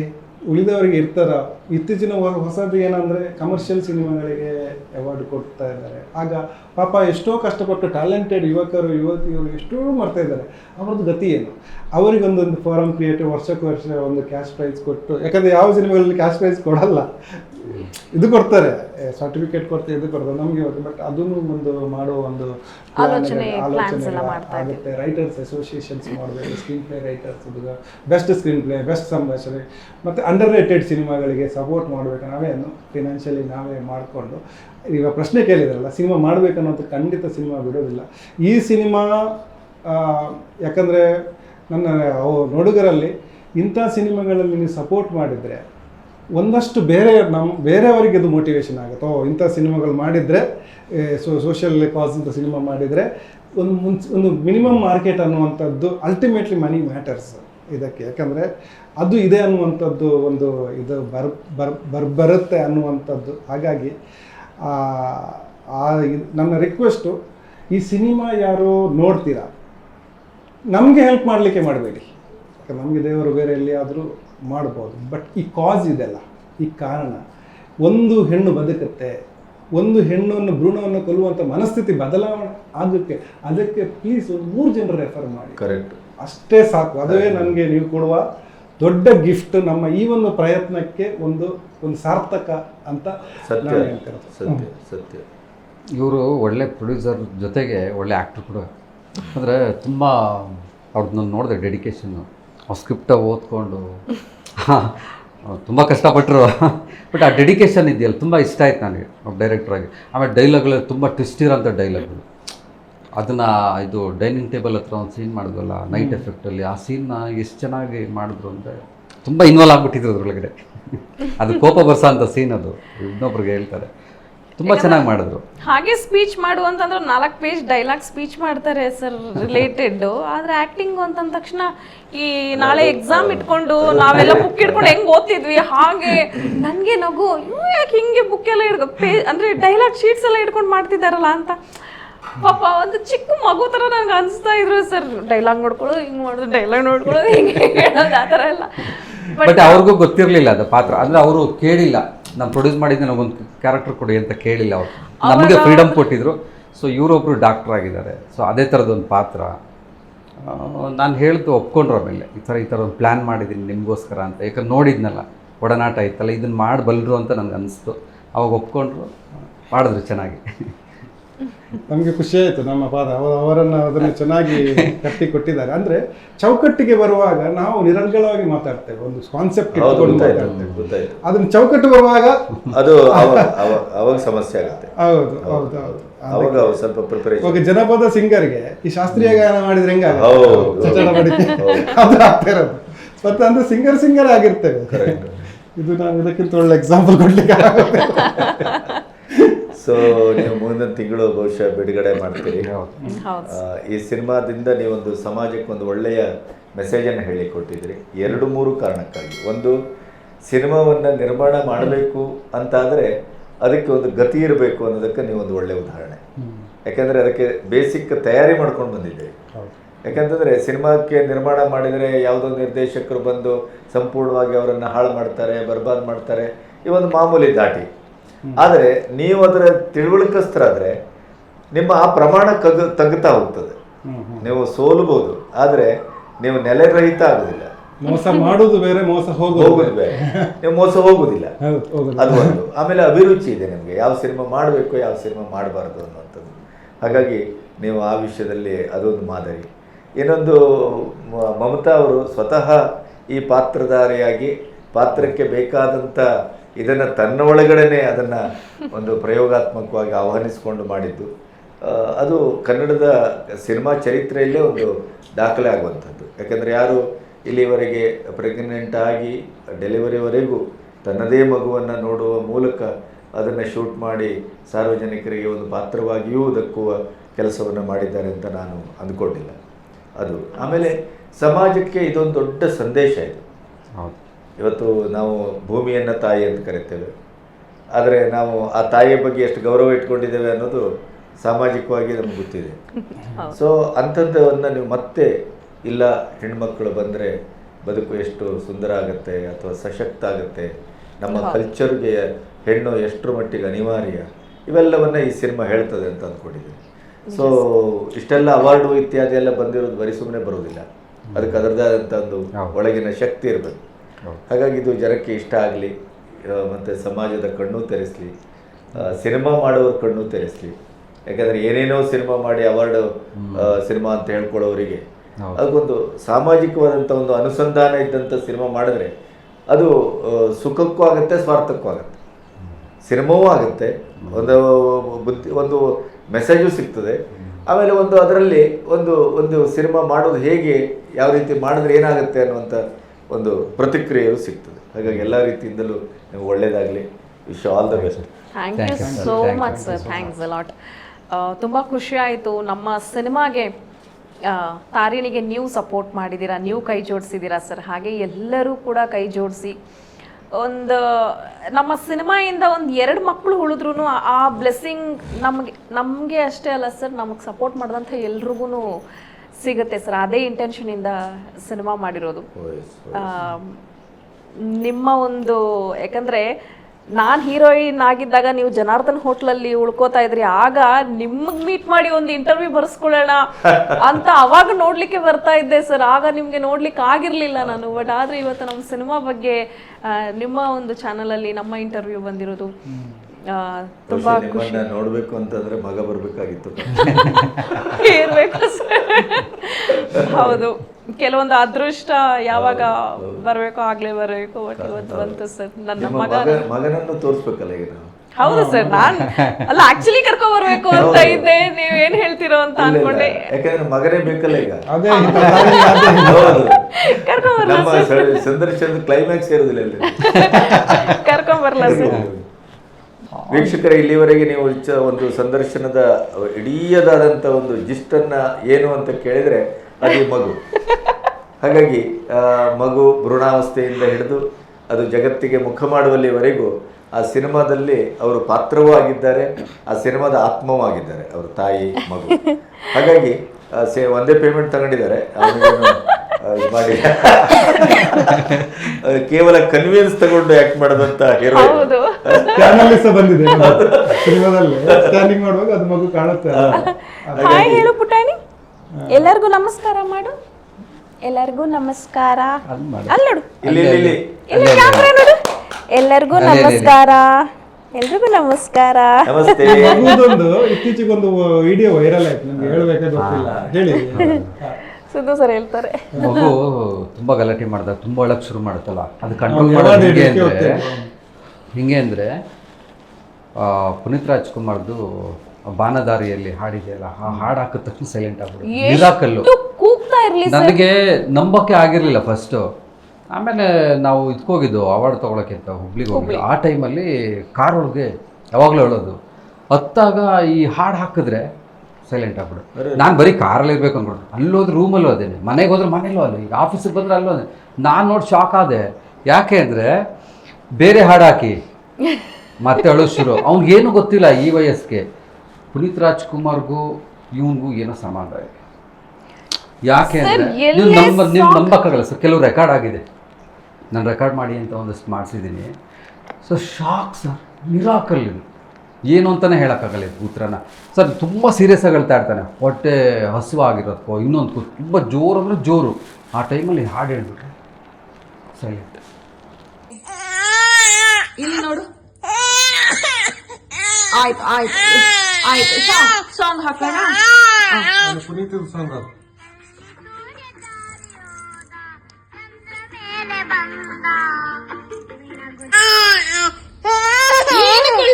ಉಳಿದವರಿಗೆ ಇರ್ತಾರ. ಇತ್ತೀಚಿನ ಹೊಸದು ಏನಂದರೆ ಕಮರ್ಷಿಯಲ್ ಸಿನಿಮಾಗಳಿಗೆ ಅವಾರ್ಡ್ ಕೊಡ್ತಾ ಇದ್ದಾರೆ. ಆಗ ಪಾಪ ಎಷ್ಟೋ ಕಷ್ಟಪಟ್ಟು ಟ್ಯಾಲೆಂಟೆಡ್ ಯುವಕರು, ಯುವತಿಯರು ಎಷ್ಟೋ ಮಾಡ್ತಾ ಇದ್ದಾರೆ. ಅವ್ರದ್ದು ಗತಿ ಏನು? ಅವರಿಗೊಂದೊಂದು ಫಾರಮ್ ಕ್ರಿಯೇಟಿವ್ ವರ್ಷಕ್ಕೆ ವರ್ಷ ಒಂದು ಕ್ಯಾಶ್ ಪ್ರೈಸ್ ಕೊಟ್ಟು, ಯಾಕಂದರೆ ಯಾವ ಸಿನಿಮಾಗಳಲ್ಲಿ ಕ್ಯಾಶ್ ಪ್ರೈಸ್ ಕೊಡಲ್ಲ. ಇದು ಕೊಡ್ತಾರೆ. ಸರ್ಟಿಫಿಕೇಟ್ ಕೊಡ್ತಾರೆ ಇದು ಕೊಡ್ತಾರೆ ನಮಗೆ ಬಟ್ ಅದನ್ನು ಒಂದು ಮಾಡೋ ಒಂದು ಆಲೋಚನೆ. ಆಗುತ್ತೆ. ರೈಟರ್ಸ್ ಅಸೋಸಿಯೇಷನ್ಸ್ ಮಾಡಬೇಕು. Screenplay writers best screenplay best ಸಂಭಾಷಣೆ. ಮತ್ತು ಅಂಡರ್ ರೇಟೆಡ್ ಸಿನಿಮಾಗಳಿಗೆ ಸಪೋರ್ಟ್ ಮಾಡಬೇಕು. ನಾವೇ ಫಿನಾನ್ಷಿಯಲಿ ನಾವೇ ಮಾಡಿಕೊಂಡು. ಈಗ ಪ್ರಶ್ನೆ ಕೇಳಿದ್ರಲ್ಲ ಸಿನಿಮಾ ಮಾಡಬೇಕನ್ನೋದು ಖಂಡಿತ ಸಿನಿಮಾ ಬಿಡೋದಿಲ್ಲ. ಈ ಸಿನಿಮಾ ಯಾಕಂದರೆ ನನ್ನ ಅವು- ನೋಡುಗರಲ್ಲಿ ಇಂಥ ಸಿನಿಮಾಗಳಲ್ಲಿ ನೀವು ಸಪೋರ್ಟ್ ಮಾಡಿದರೆ ಒಂದಷ್ಟು ಬೇರೆ ನಮ್ಮ ಬೇರೆಯವರಿಗೆ ಇದು ಮೋಟಿವೇಶನ್ ಆಗುತ್ತೆ. ಓ ಇಂಥ ಸಿನಿಮಾಗಳು ಮಾಡಿದರೆ ಸೊ ಸೋಷಿಯಲ್ ಕಾಸ್ ಅಂತ ಸಿನಿಮಾ ಮಾಡಿದರೆ ಒಂದು ಮುಂಚೆ ಒಂದು ಮಿನಿಮಮ್ ಮಾರ್ಕೆಟ್ ಅನ್ನುವಂಥದ್ದು ಅಲ್ಟಿಮೇಟ್ಲಿ ಮನಿ ಮ್ಯಾಟರ್ಸ್ ಇದಕ್ಕೆ. ಯಾಕಂದರೆ ಅದು ಇದೆ ಅನ್ನುವಂಥದ್ದು ಒಂದು ಇದು ಬರ್ ಬರ್ ಬರ್ ಬರುತ್ತೆ ಅನ್ನುವಂಥದ್ದು. ಹಾಗಾಗಿ ಆ, ನನ್ನ ರಿಕ್ವೆಸ್ಟು ಈ ಸಿನಿಮಾ ಯಾರು ನೋಡ್ತೀರಾ? ನಮಗೆ ಹೆಲ್ಪ್ ಮಾಡಲಿಕ್ಕೆ ಮಾಡಬೇಡಿ. ನಮಗೆ ದೇವರು ಬೇರೆ ಎಲ್ಲಿಯಾದರೂ ಮಾಡ್ಬೋದು. ಬಟ್ ಈ ಕಾಸ್ ಇದೆಲ್ಲ ಈ ಕಾರಣ. ಒಂದು ಹೆಣ್ಣು ಬದುಕುತ್ತೆ ಒಂದು ಹೆಣ್ಣನ್ನು ಭ್ರೂಣವನ್ನು ಕೊಲ್ಲುವಂಥ ಮನಸ್ಥಿತಿ ಬದಲಾವಣೆ ಆಗೋಕ್ಕೆ ಅದಕ್ಕೆ ಪ್ಲೀಸ್ ಒಂದು ಮೂರು ಜನರು ರೆಫರ್ ಮಾಡಿ. ಕರೆಕ್ಟ್ ಅಷ್ಟೇ ಸಾಕು. ಅದೇ ನನಗೆ ನೀವು ಕೊಡುವ ದೊಡ್ಡ ಗಿಫ್ಟ್ ನಮ್ಮ ಈ ಒಂದು ಪ್ರಯತ್ನಕ್ಕೆ ಒಂದು ಒಂದು ಸಾರ್ಥಕ ಅಂತ ಸತ್ಯ. ಸತ್ಯ ಸತ್ಯ. ಇವರು ಒಳ್ಳೆ ಪ್ರೊಡ್ಯೂಸರ್ ಜೊತೆಗೆ ಒಳ್ಳೆ ಆ್ಯಕ್ಟ್ರ್ ಕೂಡ. ಅಂದರೆ ತುಂಬ ಅವ್ರದ್ದು ನಾನು ನೋಡಿದೆ ಡೆಡಿಕೇಶನ್ನು ಆ ಸ್ಕ್ರಿಪ್ಟ ಓದ್ಕೊಂಡು ತುಂಬ ಕಷ್ಟಪಟ್ಟರು ಬಟ್ ಆ ಡೆಡಿಕೇಶನ್ ಇದೆಯಲ್ಲ ತುಂಬ ಇಷ್ಟ ಆಯ್ತು ನನಗೆ ಡೈರೆಕ್ಟ್ರಾಗಿ ಆಮೇಲೆ ಡೈಲಾಗ್ಗಳು ತುಂಬ ಟ್ವಿಸ್ಟ್ ಇರೋಂಥ ಡೈಲಾಗ್ಗಳು ಅದನ್ನು ಇದು ಡೈನಿಂಗ್ ಟೇಬಲ್ ಹತ್ರ ಒಂದು ಸೀನ್ ಮಾಡಿದ್ವಲ್ಲ ನೈಟ್ ಎಫೆಕ್ಟಲ್ಲಿ ಆ ಸೀನ್ನ ಎಷ್ಟು ಚೆನ್ನಾಗಿ ಮಾಡಿದ್ರು ಅಂದರೆ ತುಂಬ ಇನ್ವಾಲ್ವ್ ಆಗಿಬಿಟ್ಟಿದ್ರು ಅದರೊಳಗಡೆ. ಅದು ಕೋಪ ಬರ್ಸೋ ಅಂಥ ಸೀನ್ ಅದು. ಇನ್ನೊಬ್ರಿಗೆ ಹೇಳ್ತಾರೆ. ತುಂಬ ಚೆನ್ನಾಗಿ ಮಾಡಿದ್ರು. ಹಾಗೆ ಸ್ಪೀಚ್ ಮಾಡು ಅಂತಂದ್ರೆ ನಾಲ್ಕು ಪೇಜ್ ಡೈಲಾಗ್ ಸ್ಪೀಚ್ ಮಾಡ್ತಾರೆ ಸರ್ ರಿಲೇಟೆಡ್ ಆದ್ರೆ ಆಕ್ಟಿಂಗ್ ಅಂತಂದ ತಕ್ಷಣ ಈ ನಾಳೆ ಎಕ್ಸಾಮ್ ಇಟ್ಕೊಂಡು ನಾವೆಲ್ಲ ಬುಕ್ ಇಟ್ಕೊಂಡು ಹೆಂಗ್ ಓದ್ತಿದ್ವಿ? ಹಾಗೆ ನನ್ಗೆ ನಗು ಯಾಕೆ ಹಿಂಗೆ ಬುಕ್ ಎಲ್ಲ ಇಡ್ಕೊ ಪೇ ಅಂದ್ರೆ ಡೈಲಾಗ್ ಶೀಟ್ಸ್ ಎಲ್ಲ ಇಟ್ಕೊಂಡು ಮಾಡ್ತಿದ್ದಾರಲ್ಲ ಅಂತ. ಪಾಪ ಒಂದು ಚಿಕ್ಕ ಮಗು ತರ ನನ್ಗೆ ಅನಿಸ್ತಾ ಇದ್ರು ಸರ್ ಡೈಲಾಗ್ ನೋಡ್ಕೊಳ್ಳೋದು ಹಿಂಗ್ ಮಾಡೋದು ಡೈಲಾಗ್ ನೋಡ್ಕೊಳ್ಳೋದು ಹಿಂಗೆ ಹೇಳೋದು ಆ ಥರ ಎಲ್ಲ. ಬಟ್ ಅವ್ರಿಗೂ ಗೊತ್ತಿರಲಿಲ್ಲ ಅದು ಪಾತ್ರ. ಅಂದ್ರೆ ಅವರು ಕೇಳಿಲ್ಲ. ನಾನು ಪ್ರೊಡ್ಯೂಸ್ ಮಾಡಿದ್ದೆ ನನಗೊಂದು ಕ್ಯಾರೆಕ್ಟರ್ ಕೊಡಿ ಅಂತ ಕೇಳಿಲ್ಲ ಅವರು. ನಮಗೆ ಫ್ರೀಡಮ್ ಕೊಟ್ಟಿದ್ರು. ಸೊ ಇವರೊಬ್ಬರು ಡಾಕ್ಟರ್ ಆಗಿದ್ದಾರೆ. ಸೊ ಅದೇ ಥರದೊಂದು ಪಾತ್ರ. ನಾನು ಹೇಳ್ತು ಒಪ್ಕೊಂಡ್ರು ಆಮೇಲೆ. ಈ ಥರ ಈ ಥರ ಒಂದು ಪ್ಲ್ಯಾನ್ ಮಾಡಿದ್ದೀನಿ ನಿಮಗೋಸ್ಕರ ಅಂತ. ಯಾಕಂದ್ರೆ ನೋಡಿದ್ನಲ್ಲ ಒಡನಾಟ ಇತ್ತಲ್ಲ ಇದನ್ನು ಮಾಡಬಲ್ಲರು ಅಂತ ನನಗೆ ಅನಿಸ್ತು. ಅವಾಗ ಒಪ್ಕೊಂಡ್ರು ಮಾಡಿದ್ರು ಚೆನ್ನಾಗಿ. ನಮಗೆ ಖುಷಿ ಆಯಿತು. ನಮ್ಮ ಪಾದ ಅವರು ಅವರನ್ನು ಅದನ್ನು ಚೆನ್ನಾಗಿ ಕಟ್ಟಿ ಕೊಟ್ಟಿದ್ದಾರೆ. ಅಂದರೆ ಚೌಕಟ್ಟಿಗೆ ಬರುವಾಗ ನಾವು ನಿರಂಜಳವಾಗಿ ಮಾತಾಡ್ತೇವೆ. ಒಂದು ಕಾನ್ಸೆಪ್ಟ್ ಅದನ್ನು ಚೌಕಟ್ಟು ಬರುವಾಗ ಅದು ಅವಾಗ ಸಮಸ್ಯೆ ಆಗುತ್ತೆ. ಹೌದು ಹೌದು ಹೌದು ಅವಾಗ ಅವ್ರು ಸ್ವಲ್ಪ ಪ್ರಿಪರೇಷನ್ ಇವಾಗ ಜನಪದ ಸಿಂಗರ್ಗೆ ಈ ಶಾಸ್ತ್ರೀಯ ಗಾಯನ ಮಾಡಿದ್ರೆ ಹೆಂಗ ಹೌದು. ಅದು ಆಗ್ತಾ ಇರೋದು. ಮತ್ತೆ ಅಂದ್ರೆ ಸಿಂಗರ್ ಸಿಂಗರ್ ಆಗಿರ್ತೇವೆ. ಇದು ನಾನು ಇದಕ್ಕಿಂತ ಒಳ್ಳೆ ಎಕ್ಸಾಂಪಲ್ ಕೊಡ್ಲಿಕ್ಕೆ ಆಗುತ್ತೆ. ಸೊ ನೀವು ಮುಂದಿನ ತಿಂಗಳು ಬಹುಶಃ ಬಿಡುಗಡೆ ಮಾಡ್ತೀರಿ. ಹೌದು. ಈ ಸಿನಿಮಾದಿಂದ ನೀವೊಂದು ಸಮಾಜಕ್ಕೆ ಒಂದು ಒಳ್ಳೆಯ ಮೆಸೇಜನ್ನು ಹೇಳಿ ಕೊಟ್ಟಿದ್ರಿ ಎರಡು ಮೂರು ಕಾರಣಕ್ಕಾಗಿ. ಒಂದು ಸಿನಿಮಾವನ್ನು ನಿರ್ಮಾಣ ಮಾಡಬೇಕು ಅಂತಾದರೆ ಅದಕ್ಕೆ ಒಂದು ಗತಿ ಇರಬೇಕು ಅನ್ನೋದಕ್ಕೆ ನೀವು ಒಂದು ಒಳ್ಳೆಯ ಉದಾಹರಣೆ ಯಾಕೆಂದರೆ ಅದಕ್ಕೆ ಬೇಸಿಕ್ ತಯಾರಿ ಮಾಡ್ಕೊಂಡು ಬಂದಿದ್ದೀರಿ. ಯಾಕಂತಂದರೆ ಸಿನಿಮಾಕ್ಕೆ ನಿರ್ಮಾಣ ಮಾಡಿದರೆ ಯಾವುದೋ ನಿರ್ದೇಶಕರು ಬಂದು ಸಂಪೂರ್ಣವಾಗಿ ಅವರನ್ನು ಹಾಳು ಮಾಡ್ತಾರೆ ಬರ್ಬಾದ್ ಮಾಡ್ತಾರೆ. ಈ ಒಂದು ಮಾಮೂಲಿ ದಾಟಿ. ಆದರೆ ನೀವು ಅದರ ತಿಳುವಳಿಕಸ್ಥರಾದರೆ ನಿಮ್ಮ ಆ ಪ್ರಮಾಣ ಕಗ್ ತಗ್ಗುತ್ತಾ ಹೋಗ್ತದೆ. ನೀವು ಸೋಲ್ಬೋದು ಆದರೆ ನೀವು ನೆಲೆ ರಹಿತ ಆಗುದಿಲ್ಲ. ಮೋಸ ಮಾಡುದು ಬೇರೆ ಮೋಸ ಹೋಗೋದು ಬೇರೆ. ನೀವು ಮೋಸ ಹೋಗುದಿಲ್ಲ. ಅದು ಒಂದು. ಆಮೇಲೆ ಅಭಿರುಚಿ ಇದೆ ನಿಮಗೆ. ಯಾವ ಸಿನಿಮಾ ಮಾಡಬೇಕು ಯಾವ ಸಿನಿಮಾ ಮಾಡಬಾರ್ದು ಅನ್ನುವಂಥದ್ದು. ಹಾಗಾಗಿ ನೀವು ಆ ವಿಷಯದಲ್ಲಿ ಅದೊಂದು ಮಾದರಿ. ಇನ್ನೊಂದು ಮಮತಾ ಅವರು ಸ್ವತಃ ಈ ಪಾತ್ರಧಾರಿಯಾಗಿ ಪಾತ್ರಕ್ಕೆ ಬೇಕಾದಂಥ ಇದನ್ನು ತನ್ನ ಒಳಗಡೆನೆ ಅದನ್ನು ಒಂದು ಪ್ರಯೋಗಾತ್ಮಕವಾಗಿ ಆಹ್ವಾನಿಸಿಕೊಂಡು ಮಾಡಿದ್ದು. ಅದು ಕನ್ನಡದ ಸಿನಿಮಾ ಚರಿತ್ರೆಯಲ್ಲೇ ಒಂದು ದಾಖಲೆ ಆಗುವಂಥದ್ದು. ಯಾಕಂದರೆ ಯಾರು ಇಲ್ಲಿವರೆಗೆ ಪ್ರೆಗ್ನೆಂಟ್ ಆಗಿ ಡೆಲಿವರಿವರೆಗೂ ತನ್ನದೇ ಮಗುವನ್ನು ನೋಡುವ ಮೂಲಕ ಅದನ್ನು ಶೂಟ್ ಮಾಡಿ ಸಾರ್ವಜನಿಕರಿಗೆ ಒಂದು ಪಾತ್ರವಾಗಿಯೂ ದಕ್ಕುವ ಕೆಲಸವನ್ನು ಮಾಡಿದ್ದಾರೆ ಅಂತ ನಾನು ಅಂದ್ಕೊಂಡಿಲ್ಲ. ಅದು. ಆಮೇಲೆ ಸಮಾಜಕ್ಕೆ ಇದೊಂದು ದೊಡ್ಡ ಸಂದೇಶ ಇದು. ಇವತ್ತು ನಾವು ಭೂಮಿಯನ್ನು ತಾಯಿ ಅಂತ ಕರಿತೇವೆ. ಆದರೆ ನಾವು ಆ ತಾಯಿಯ ಬಗ್ಗೆ ಎಷ್ಟು ಗೌರವ ಇಟ್ಕೊಂಡಿದ್ದೇವೆ ಅನ್ನೋದು ಸಾಮಾಜಿಕವಾಗಿ ನಮ್ಗೆ ಗೊತ್ತಿದೆ. ಸೊ ಅಂಥದ್ದನ್ನು ನೀವು ಮತ್ತೆ ಇಲ್ಲ ಹೆಣ್ಮಕ್ಳು ಬಂದರೆ ಬದುಕು ಎಷ್ಟು ಸುಂದರ ಆಗುತ್ತೆ ಅಥವಾ ಸಶಕ್ತ ಆಗುತ್ತೆ ನಮ್ಮ ಕಲ್ಚರ್ಗೆ ಹೆಣ್ಣು ಎಷ್ಟರ ಮಟ್ಟಿಗೆ ಅನಿವಾರ್ಯ ಇವೆಲ್ಲವನ್ನ ಈ ಸಿನಿಮಾ ಹೇಳ್ತದೆ ಅಂತ ಅಂದ್ಕೊಂಡಿದ್ದೀನಿ. ಸೊ ಇಷ್ಟೆಲ್ಲ ಅವಾರ್ಡು ಇತ್ಯಾದಿ ಎಲ್ಲ ಬಂದಿರೋದು ಬರೀ ಸುಮ್ಮನೆ ಬರೋದಿಲ್ಲ. ಅದಕ್ಕೆ ಅದರದೇ ಆದಂಥ ಒಂದು ಒಳಗಿನ ಶಕ್ತಿ ಇರಬೇಕು. ಹಾಗಾಗಿ ಇದು ಜನಕ್ಕೆ ಇಷ್ಟ ಆಗಲಿ ಮತ್ತು ಸಮಾಜದ ಕಣ್ಣು ತೆರೆಸಲಿ ಸಿನಿಮಾ ಮಾಡೋರ ಕಣ್ಣು ತೆರೆಸಲಿ. ಯಾಕಂದರೆ ಏನೇನೋ ಸಿನಿಮಾ ಮಾಡಿ ಅವಾರ್ಡ್ ಸಿನಿಮಾ ಅಂತ ಹೇಳ್ಕೊಳ್ಳೋರಿಗೆ ಅದಕ್ಕೊಂದು ಸಾಮಾಜಿಕವಾದಂಥ ಒಂದು ಅನುಸಂಧಾನ ಇದ್ದಂಥ ಸಿನಿಮಾ ಮಾಡಿದ್ರೆ ಅದು ಸುಖಕ್ಕೂ ಆಗುತ್ತೆ ಸ್ವಾರ್ಥಕ್ಕೂ ಆಗುತ್ತೆ. ಸಿನಿಮಾವೂ ಆಗುತ್ತೆ. ಒಂದು ಬುದ್ಧಿ ಒಂದು ಮೆಸೇಜು ಸಿಗ್ತದೆ. ಆಮೇಲೆ ಒಂದು ಅದರಲ್ಲಿ ಒಂದು ಒಂದು ಸಿನಿಮಾ ಮಾಡೋದು ಹೇಗೆ ಯಾವ ರೀತಿ ಮಾಡಿದ್ರೆ ಏನಾಗುತ್ತೆ ಅನ್ನುವಂಥ ಒಂದು ಪ್ರತಿಕ್ರಿಯೆಯು ಸಿಗ್ತದೆ. ಹಾಗಾಗಿ ಎಲ್ಲ ರೀತಿಯಿಂದಲೂ ನಿಮ್ಗೆ ಒಳ್ಳೆಯದಾಗಲಿ wish all the best thank you so much sir thanks a lot ತುಂಬ ಖುಷಿ ಆಯಿತು. ನಮ್ಮ ಸಿನಿಮಾಗೆ ತಾರಿಣಿಗೆ ನೀವು ಸಪೋರ್ಟ್ ಮಾಡಿದ್ದೀರಾ ನೀವು ಕೈ ಜೋಡಿಸಿದ್ದೀರಾ ಸರ್ ಹಾಗೆ ಎಲ್ಲರೂ ಕೂಡ ಕೈ ಜೋಡಿಸಿ ಒಂದು ನಮ್ಮ ಸಿನಿಮಾಯಿಂದ ಒಂದು ಎರಡು ಮಕ್ಕಳು ಉಳಿದ್ರೂ ಆ ಬ್ಲೆಸ್ಸಿಂಗ್ ನಮಗೆ ನಮಗೆ ಅಷ್ಟೇ ಅಲ್ಲ ಸರ್ ನಮಗೆ ಸಪೋರ್ಟ್ ಮಾಡಿದಂಥ ಎಲ್ರಿಗೂ ಸಿಗುತ್ತೆ ಸರ್. ಅದೇ ಇಂಟೆನ್ಷನಿಂದ ಸಿನಿಮಾ ಮಾಡಿರೋದು. ಆ, ನಿಮ್ಮ ಒಂದು ಯಾಕಂದ್ರೆ ನಾನ್ ಹೀರೋಯಿನ್ ಆಗಿದ್ದಾಗ ನೀವು ಜನಾರ್ದನ್ ಹೋಟ್ಲಲ್ಲಿ ಉಳ್ಕೋತಾ ಇದ್ರಿ. ಆಗ ನಿಮ್ಗ್ ಮೀಟ್ ಮಾಡಿ ಒಂದು ಇಂಟರ್ವ್ಯೂ ಬರ್ಸ್ಕೊಳ್ಳೋಣ ಅಂತ ಅವಾಗ ನೋಡ್ಲಿಕ್ಕೆ ಬರ್ತಾ ಇದ್ದೆ ಸರ್. ಆಗ ನಿಮ್ಗೆ ನೋಡ್ಲಿಕ್ಕೆ ಆಗಿರ್ಲಿಲ್ಲ ನಾನು. ಬಟ್ ಆದ್ರೆ ಇವತ್ತು ನಮ್ಮ ಸಿನಿಮಾ ಬಗ್ಗೆ ಆ, ನಿಮ್ಮ ಒಂದು ಚಾನಲ್ ಅಲ್ಲಿ ನಮ್ಮ ಇಂಟರ್ವ್ಯೂ ಬಂದಿರೋದು. ತುಂಬಾ ಖುಷಿ. ನೋಡಬೇಕು ಅಂತಂದ್ರೆ ಮಗ ಬರಬೇಕಾಗಿತ್ತು. ಇರಬೇಕು. ಹೌದು. ಕೆಲವೊಂದು ಅದೃಷ್ಟ ಯಾವಾಗ ಬರಬೇಕು ಆಗ್ಲೇ ಬರಬೇಕು ಬಟ್ ಇವತ್ತು ಬಂತು ಸರ್. ನನ್ನ ಮಗ ಮಗ ಮಗನನ್ನು ತೋರಿಸ್ಬೇಕಲ್ಲ ಈಗ ನಾವು? ಹೌದು ಸರ್ ನಾನು ಅಲ್ಲ ಆಕ್ಚುಲಿ ಕರ್ಕೊ ಬರ್ಬೇಕು ಅಂತ ಇದ್ದೆ. ನೀವ್ ಏನ್ ಹೇಳ್ತಿರೋ ಅಂತ. ಅನ್ಕೊಂಡೆ. ಯಾಕಂದ್ರೆ ಮಗನೇ ಬೇಕಲ್ಲ ಈಗ? ಕರ್ಕೊಂಡ್ ಬರ್ಲಾ ದಾರಿ ಅದೇ. ಹೌದು. ಕರ್ಕೊ ಬರ್ಲ ನಮ್ಮ ಸಂದರ್ಶನದ ಕ್ಲೈಮ್ಯಾಕ್ಸ್ ಇರೋದಿಲ್ಲ ಕರ್ಕೊಂಡ್ ಬರ್ಲಾ ಸರ್? ವೀಕ್ಷಕರೇ, ಇಲ್ಲಿವರೆಗೆ ನೀವು ಒಂದು ಸಂದರ್ಶನದ ಇಡೀಯದಾದಂಥ ಒಂದು ಜಿಸ್ಟನ್ನ ಏನು ಅಂತ ಕೇಳಿದರೆ ಅದು ಮಗು. ಹಾಗಾಗಿ ಮಗು ಭ್ರೂಣಾವಸ್ಥೆಯಿಂದ ಹಿಡಿದು ಅದು ಜಗತ್ತಿಗೆ ಮುಖ ಮಾಡುವಲ್ಲಿವರೆಗೂ ಆ ಸಿನಿಮಾದಲ್ಲಿ ಅವರು ಪಾತ್ರವೂ ಆಗಿದ್ದಾರೆ ಆ ಸಿನಿಮಾದ ಆತ್ಮವೂ ಆಗಿದ್ದಾರೆ ಅವ್ರ ತಾಯಿ, ಮಗು. ಹಾಗಾಗಿ ಸೇ, ಒಂದೇ ಪೇಮೆಂಟ್ ತಗೊಂಡಿದ್ದಾರೆ. ಇದು ಮಾಡಿ. ಕೇವಲ ಕನ್ವಿನ್ಸ್ ತಗೊಂಡು ಆಕ್ಟ್ ಮಾಡದಂತ ಹೀರೋ ಹೌದು. ಚಾನಲ್ ಸಹ ಬಂದಿದೆ ಸಿನಿಮಾದಲ್ಲಿ ಸ್ಕ್ಯಾನಿಂಗ್ ಮಾಡುವಾಗ ಅದು ಮಗು ಕಾಣುತ್ತೆ. ಹಾಯ್ ಹೇಳು ಪುಟಾಣಿ. ಎಲ್ಲರಿಗೂ ನಮಸ್ಕಾರ ಮಾಡು. ಎಲ್ಲರಿಗೂ ನಮಸ್ಕಾರ. ಅಲ್ಲಡು. ಇಲ್ಲಿ ಇಲ್ಲಿ ಇಲ್ಲಿ. ಇಲ್ಲಿ ಕ್ಯಾಮ್ರಾ ನೋಡು? ಎಲ್ಲರಿಗೂ. ನಮಸ್ಕಾರ. ಎಲ್ರಿಗೂ ನಮಸ್ಕಾರ. ನಮಸ್ತೆ. ಮಗುದೊಂದು ಇತ್ತೀಚೆಗೊಂದು ವಿಡಿಯೋ ವೈರಲ್ ಆಯ್ತು. ನಮ್ಗೆ ಹೇಳ್ಬೇಕಾದ್ರೆ ಗೊತ್ತಿಲ್ಲ. ಹೇಳಿ. ಸಿದ್ದು ಸರ್ ಹೇಳ್ತಾರೆ. ಮಗು ತುಂಬ ಗಲಾಟೆ ಮಾಡ್ದಾಗ ತುಂಬಾ ಒಳಗೆ ಶುರು ಮಾಡುತ್ತಲ್ಲ ಅದು ಕಂಟ್ರೋಲ್ ಮಾಡೋದು ಹಿಂಗೆ ಅಂದ್ರೆ? ಹಿಂಗೆ ಅಂದರೆ ಪುನೀತ್ ರಾಜ್ಕುಮಾರ್ದು ಬಾನದಾರಿಯಲ್ಲಿ ಹಾಡಿದೆಯಲ್ಲ ಆ ಹಾಡು ಹಾಕಿದ ತಕ್ಷಣ ಸೈಲೆಂಟ್ ಆಗ್ಬಿಡುತ್ತೆ. ಮಿರಾಕಲ್ಲು. ಎಷ್ಟು ಕೂಗ್ತಾ ಇರ್ಲಿ ನನಗೆ ನಂಬಕ್ಕೆ ಆಗಿರಲಿಲ್ಲ ಫಸ್ಟು ಆಮೇಲೆ ನಾವು ಇದಕ್ಕೋಗಿದ್ದು ಅವಾರ್ಡ್ ತೊಗೊಳಕ್ಕೆ ಅಂತ ಹುಬ್ಳಿಗೆ ಹೋಗಿದ್ದು. ಆ ಟೈಮಲ್ಲಿ ಕಾರ್ ಒಳಗೆ ಯಾವಾಗಲೂ ಹೇಳೋದು ಹತ್ತಾಗ ಈ ಹಾಡು ಹಾಕಿದ್ರೆ ಸೈಲೆಂಟ್ ಆಗ್ಬಿಡು. ನಾನು ಬರೀ ಕಾರಲ್ಲಿ ಇರ್ಬೇಕು ಅಲ್ಲಿ ಹೋದ್ರೆ ರೂಮಲ್ಲೂ ಅದೇನೆ ಮನೆಗೆ ಹೋದ್ರೆ ಮನೇಲೂ ಅಲ್ಲ. ಈಗ ಆಫೀಸಿಗೆ ಬಂದ್ರೆ ಅಲ್ಲೂ ಅದೇ. ನಾನು ನೋಡಿ ಶಾಕ್ ಆದೆ. ಯಾಕೆ ಅಂದರೆ ಬೇರೆ ಹಾಡು ಹಾಕಿ ಮತ್ತೆ ಅಳು ಶುರು. ಅವ್ನಿಗೇನು ಗೊತ್ತಿಲ್ಲ ಈ ವಯಸ್ಸಿಗೆ. ಪುನೀತ್ ರಾಜ್ಕುಮಾರ್ಗೂ ಇವನಿಗೂ ಏನೋ ಸಂಬಂಧ ಇದೆ. ಯಾಕೆ ಅಂದರೆ ನೀವು ನಂಬ song- ನಂಬಕ್ಕಾಗಲ್ಲ ಸರ್. ಕೆಲವು ರೆಕಾರ್ಡ್ ಆಗಿದೆ. ನಾನು ರೆಕಾರ್ಡ್ ಮಾಡಿ ಅಂತ ಒಂದಷ್ಟು ಮಾಡಿಸಿದ್ದೀನಿ. ಸೊ ಶಾಕ್ ಸರ್ ಮಿರಾಕಲ್ ಇದು. ಏನು ಅಂತಲೇ ಹೇಳೋಕ್ಕಾಗಲ್ಲ ಇದು ಉತ್ತರನ. ಸರ್ ತುಂಬ ಸೀರಿಯಸ್ ಆಗಿ ಹೇಳ್ತಾ ಇರ್ತಾನೆ. ಹೊಟ್ಟೆ ಹಸುವಾಗಿರೋದಕ್ಕೋ ಇನ್ನೊಂದು ತುಂಬ ಜೋರು ಅಂದರೆ ಜೋರು. ಆ ಟೈಮಲ್ಲಿ ಹಾಡು ಹೇಳ್ಬಿಟ್ರೆ ಸೈಲೆಂಟ್ ಇಲ್ಲಿ ನೋಡು. ಆಯ್ತು ಆಯ್ತು ಆಯ್ತು. ಸಾಂಗ್ ಸಾಂಗ್ ಹಾಕೋಣ?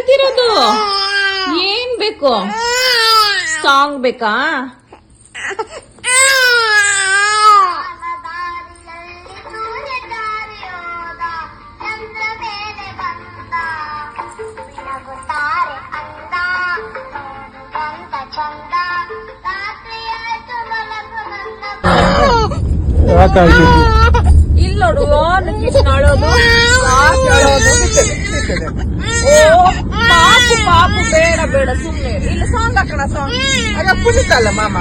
ಏನು ಕಳ್ತಿರೋದು ಏನ್ ಬೇಕು? ಸಾಂಗ್ ಬೇಕಾ ಇಲ್ಲೋಡು ಇಲ್ಲಿ ನೋಡು ಪಾಪು ಪಾಪು ಬೇಡ ಬೇಡ ಸುಮ್ಮನೆ ಇಲ್ಲಿ ಸಾಂಗ್ ಹಾಕೋಣ ಸಾಂಗ್ ಆಗ ಕುಣಿತಲ್ಲ ಮಾಮ.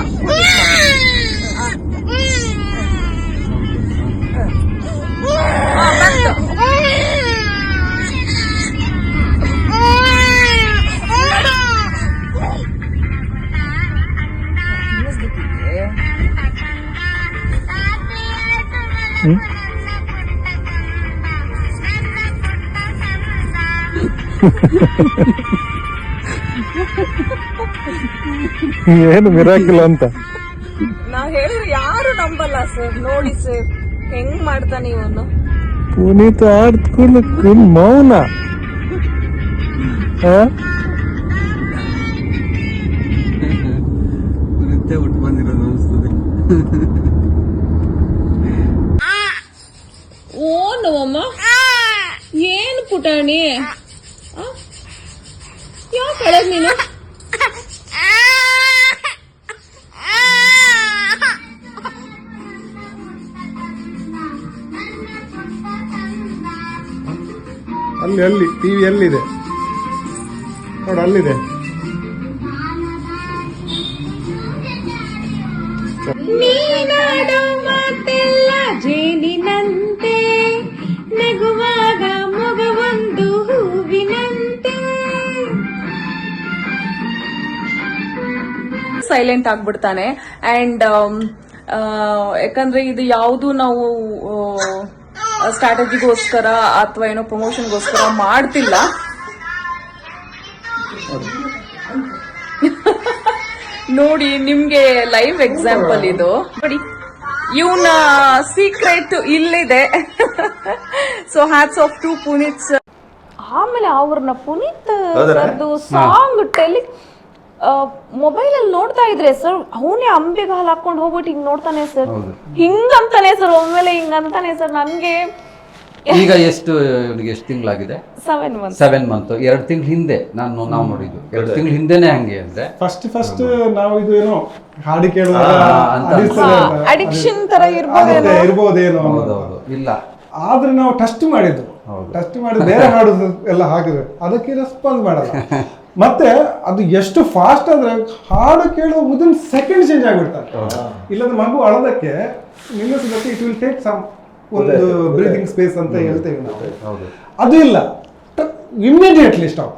ಏನು ಮಿರಾಕಿಲ್ ಅಂತ? ನಾವ್ ಹೇಳಿದ್ರೆ ಯಾರು ನಂಬಲ್ಲ ಸರ್ ನೋಡಿ ಸರ್ ಹೆಂಗ್ ಮಾಡ್ತಾನೆ ಇವನು ಪುನೀತ್ ಆಡ್ಕೊಳ್ಳಕ್ಕೆ ಮೌನ. ನಿತ್ಯ ಹುಟ್ಟು ಬಂದಿರೋದು ಅನಿಸ್ತದೆ. ಓ ನಮ್ಮಮ್ಮ. ಏನು ಪುಟಾಣಿ? ಯಾವ ಕಳೆದ್ ನೀನು? ಅಲ್ಲಿ ಅಲ್ಲಿ ಟಿವಿ ಎಲ್ಲಿದೆ ನೋಡು ಅಲ್ಲಿದೆ. ನೀನಾಡೋ ಮಾತೆಲ್ಲ ಸೈಲೆಂಟ್ ಆಗ್ಬಿಡ್ತಾನೆ. ಅಂಡ್ ಯಾಕಂದ್ರೆ ಇದು ಯಾವುದು ನಾವು ಸ್ಟ್ರಾಟಜಿಗೋಸ್ಕರ ಅಥವಾ ಏನೋ ಪ್ರಮೋಷನ್ಗೋಸ್ಕರ ಮಾಡ್ತಿಲ್ಲ. ನೋಡಿ ನಿಮ್ಗೆ ಲೈವ್ ಎಕ್ಸಾಂಪಲ್ ಇದು. ನೋಡಿ ಇವನ ಸೀಕ್ರೆಟ್ ಇಲ್ಲಿದೆ. So hats off to Puneeth ಆಮೇಲೆ ಅವ್ರನ್ನ ಪುನೀತ್ ಸಾಂಗ್ ಟೆಲಿ ಮೊಬೈಲ್ ಅಲ್ಲಿ ನೋಡ್ತಾ ಇದ್ರೆ ಸರ್ ಅವನೇ ಅಂಬೆಗೆ ಹಾಲು ಹಾಕೊಂಡು ಹೋಗ್ಬಿಟ್ಟು ಹಿಂಗ್ ನೋಡ್ತಾನೆ ಸರ್ ಹಿಂಗಂತಾನೆ ಸರ್ ಒಮ್ಮೆಲೆ ಹಿಂಗಂತಾನೆ ಸರ್ ನನಗೆ ಈಗ ಎಷ್ಟು ಇವನಿಗೆ ಎಷ್ಟು ತಿಂಗಳಾಗಿದೆ? ಸೆವೆನ್ ಮಂತ್ ಸೆವೆನ್ ಮಂತ್ ಎರಡು ತಿಂಗಳ ಹಿಂದೆ ನಾನು ನಾವು ನೋಡಿದ್ದು. ಎರಡು ತಿಂಗಳ ಹಿಂದೆನೆ ಹಂಗೆ ಅಂದ್ರೆ ಫಸ್ಟ್ ಫಸ್ಟ್ ನಾವು ಇದು ಏನೋ ಹಾಡಿ ಕೇಳುವಾಗ. ಅಡಿಕ್ಷನ್ ತರ ಇರ್ಬೋದೇನೋ? ಇರ್ಬೋದೇನೋ ಹೌದೌದು. ಇಲ್ಲ. ಆದ್ರೆ ನಾವು ಟೆಸ್ಟ್ ಮಾಡಿದ್ದು. ಹೌದು. ಟೆಸ್ಟ್ ಮಾಡಿ ಬೇರೆ ಹಾಡು ಎಲ್ಲ ಹಾಕಿದ್ರೆ ಅದಕ್ಕೆ ರೆಸ್ಪಾನ್ಸ್ ಮಾಡಲ್ಲ. ಮತ್ತೆ ಅದು ಎಷ್ಟು ಫಾಸ್ಟ್ ಅಂದ್ರೆ ಹಾಡು ಕೇಳುವ ವಿದಿನ್ ಸೆಕೆಂಡ್ ಚೇಂಜ್ ಆಗಿಬಿಡ್ತಾರೆ. ಇಲ್ಲಾಂದ್ರೆ ಮಗು ಅಳೋದಕ್ಕೆ ನಿಲ್ಲಿಸೋದಕ್ಕೆ ಇಟ್ ವಿಲ್ ಟೇಕ್ ಸಮ್ ಒಂದು ಬ್ರೀದಿಂಗ್ ಸ್ಪೇಸ್ ಅಂತ ಹೇಳ್ತೇವೆ ನಾವು. ಹೌದು. ಅದು ಇಲ್ಲ. ಇಮಿಡಿಯೇಟ್ಲಿ ಸ್ಟಾಪ್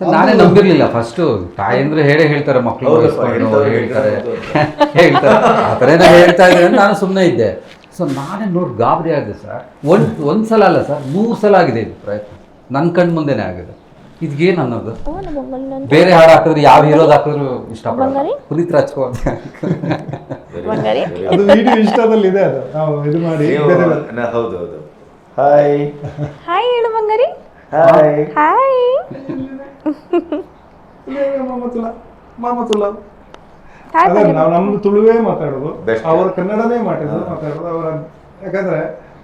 ಸರ್, ನಾನೇ ನಂಬಿರ್ಲಿಲ್ಲ. ಫಸ್ಟ್ ತಾಯಿ ಅಂದ್ರೆ ಹೇಳೇ ಹೇಳ್ತಾರೆ ಮಕ್ಕಳು ಹೇಳ್ತಾರೆ, ಹೇಳ್ತಾರೆ. ಆ ಹೇಳ್ತಾ ಇದ್ದಾರೆ ನಾನು ಸುಮ್ಮನೆ ಇದ್ದೆ. ಸೊ ನಾನೇ ನೋಡಿ ಗಾಬರಿ ಆಗಿದೆ ಸರ್. ಒಂದ್ ಒಂದು ಸಲ ಅಲ್ಲ ಸರ್. ನೂರು ಸಲ ಆಗಿದೆ ಇದು ಪ್ರಯತ್ನ. ನನ್ನ ಕಣ್ ಮುಂದೆನೇ ಆಗಿದೆ. ಇದಕ್ಕೇನು ಅನ್ನೋದು? ಬೇರೆ ಹಾಡು ಹಾಕಿದ್ರೆ ಯಾವ ಹೀರೋದ್ ಹಾಕಿದ್ರು ಇಷ್ಟ ಪುನೀತ್ ರಾಜ್ಕುಮಾರ್. ಅದು ವಿಡಿಯೋ ಇಷ್ಟದಲ್ಲಿ ಇದೆ ಅದು. ನಾವು ಇದು ಮಾಡಿ ಹೌದು ಹೌದು. ಹಾಯ್ ಹಾಯ್ ಹೇಳು ಬಂಗಾರಿ. ಹಾಯ್ ಹಾಯ್ ಮಾಮತುಲ ಅದೇ ನಾವು ನಮ್ಮ ತುಳುವೇ ಮಾತಾಡೋದು. ಅವರು ಕನ್ನಡನೇ ಮಾತಾಡೋದು ಮಾತಾಡೋದು. ಅವರ ಯಾಕಂದ್ರೆ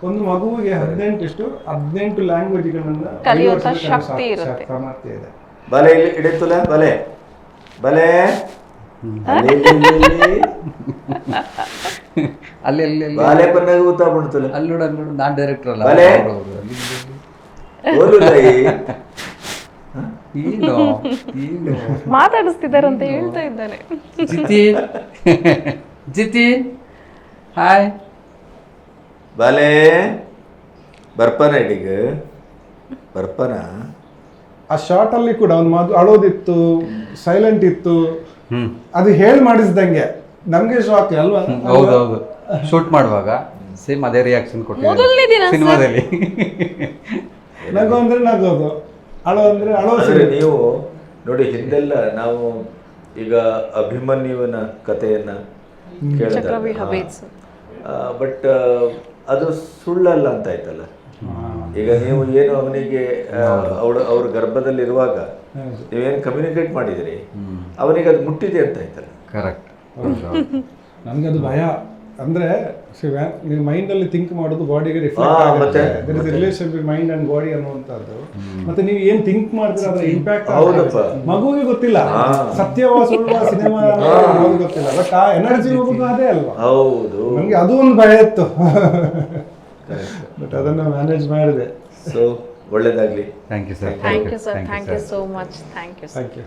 ಒಂದು ಮಗುವಿಗೆ ಹದಿನೆಂಟು ಎಷ್ಟು ಹದಿನೆಂಟು ಲ್ಯಾಂಗ್ವೇಜ್ಗಳನ್ನ ಕಲಿಯುವಂತ ಶಕ್ತಿ ಇರುತ್ತೆ. ಸಾಮರ್ಥ್ಯ ಇದೆ. ಬಲೆ ಇಲ್ಲಿ ಇಡೀತಲ್ಲ ಬಲೆ. ಬಲೆ. ಅಲ್ಲಿ. ಅಲ್ಲಿ ಬಾಲೆ ಪನ್ನಾಗ ಊತ ಬಿಡ್ತುಲ ಅಲ್ಲಿ ನೋಡು ಅಲ್ಲಿ ನೋಡು. ನಾನು ಡೈರೆಕ್ಟರ್ ಅಲ್ಲ. ಬಲೆ. ಏನು ಏನು ಮಾತಾಡಿಸ್ತಿದಾರಂತ ಹೇಳ್ತಾ ಇದ್ದಾನೆ. ಜಿತಿ ಜಿತಿನ್? ಹಾಯ್. ಬಾಲೆ ಬರ್ಪನ ಇಡೀಗ. ಬರ್ಪನ. ಆ ಶಾರ್ಟ್ ಅಲ್ಲಿ ಕೂಡ ಅವ್ನು ಮಾತು ಅಳೋದಿತ್ತು ಸೈಲೆಂಟ್ ಇತ್ತು. ಅದು ಹೇಳಿ ಮಾಡಿಸ್ದಂಗೆ. ನಮ್ಗೆ ಶಾಕ್ ಅಲ್ವಾ? ಹೌದೌದು. ಶೂಟ್ ಮಾಡುವಾಗ ಸೇಮ್ ಅದೇ ರಿಯಾಕ್ಷನ್ ಮೊದಲನೇ ದಿನ ಕೊಟ್ಟಿದ್ದಾರೆ ಸಿನಿಮಾದಲ್ಲಿ. ನಗು ಅಂದ್ರೆ ನಗೋದು. ಅಳೋ ಅಂದ್ರೆ ಅಳೋ ಸರಿ ನೀವು ನೋಡಿ ಹಿಂದೆಲ್ಲ ನಾವು ಈಗ ಅಭಿಮನ್ಯುವಿನ ಕಥೆಯನ್ನ ಚಕ್ರವ್ಯೂಹ ಭೇದ್ಸು. ಬಟ್ ಅದು ಸುಳ್ಳಲ್ಲ ಅಂತ ಆಯ್ತಲ್ಲ? ಈಗ ನೀವು ಏನು ಅವನಿಗೆ ಅವಳು ಅವ್ರ ಗರ್ಭದಲ್ಲಿರುವಾಗ ನೀವೇನು ಕಮ್ಯುನಿಕೇಟ್ ಮಾಡಿದಿರಿ? ಅವನಿಗೆ ಅದು ಮುಟ್ಟಿದೆ ಅಂತ ಆಯ್ತಲ್ಲ? ಕರೆಕ್ಟ್ ನಮ್ಗೆ ಅದು ಭಯ. ಅಂದ್ರೆ ನೀವು ಮೈಂಡ್ ಅಲ್ಲಿ ಥಿಂಕ್ ಮಾಡೋದು ಬಾಡಿಗೆ ಆಗುತ್ತೆ. ರಿಫ್ಲೆಕ್ಟ್ ಮತ್ತೆ? Relation relation mind and body ಅನ್ನುವಂಥದ್ದು. ಮತ್ತೆ ನೀವು ಏನ್ ಥಿಂಕ್ ಮಾಡ್ತೀರಾ ಅದರ ಇಂಪ್ಯಾಕ್ಟ್ ಹೌದಪ್ಪ. ಮಗುವಿಗೆ ಗೊತ್ತಿಲ್ಲ. ಸತ್ಯವ ಸುಳ್ಳ ಸಿನಿಮಾ ಗೊತ್ತಿಲ್ಲ. ಬಟ್ ಆ ಎನರ್ಜಿ ಹೋಗೋದು ಅದೇ ಅಲ್ವಾ? ಹೌದು. ನಮ್ಗೆ ಅದು ಒಂದು ಭಯ ಇತ್ತು. ಬಟ್ ಅದನ್ನ ಮ್ಯಾನೇಜ್ ಮಾಡಿದೆ. ಸೊ ಒಳ್ಳೇದಾಗಲಿ. Thank you sir thank you sir thank you so much thank you thank you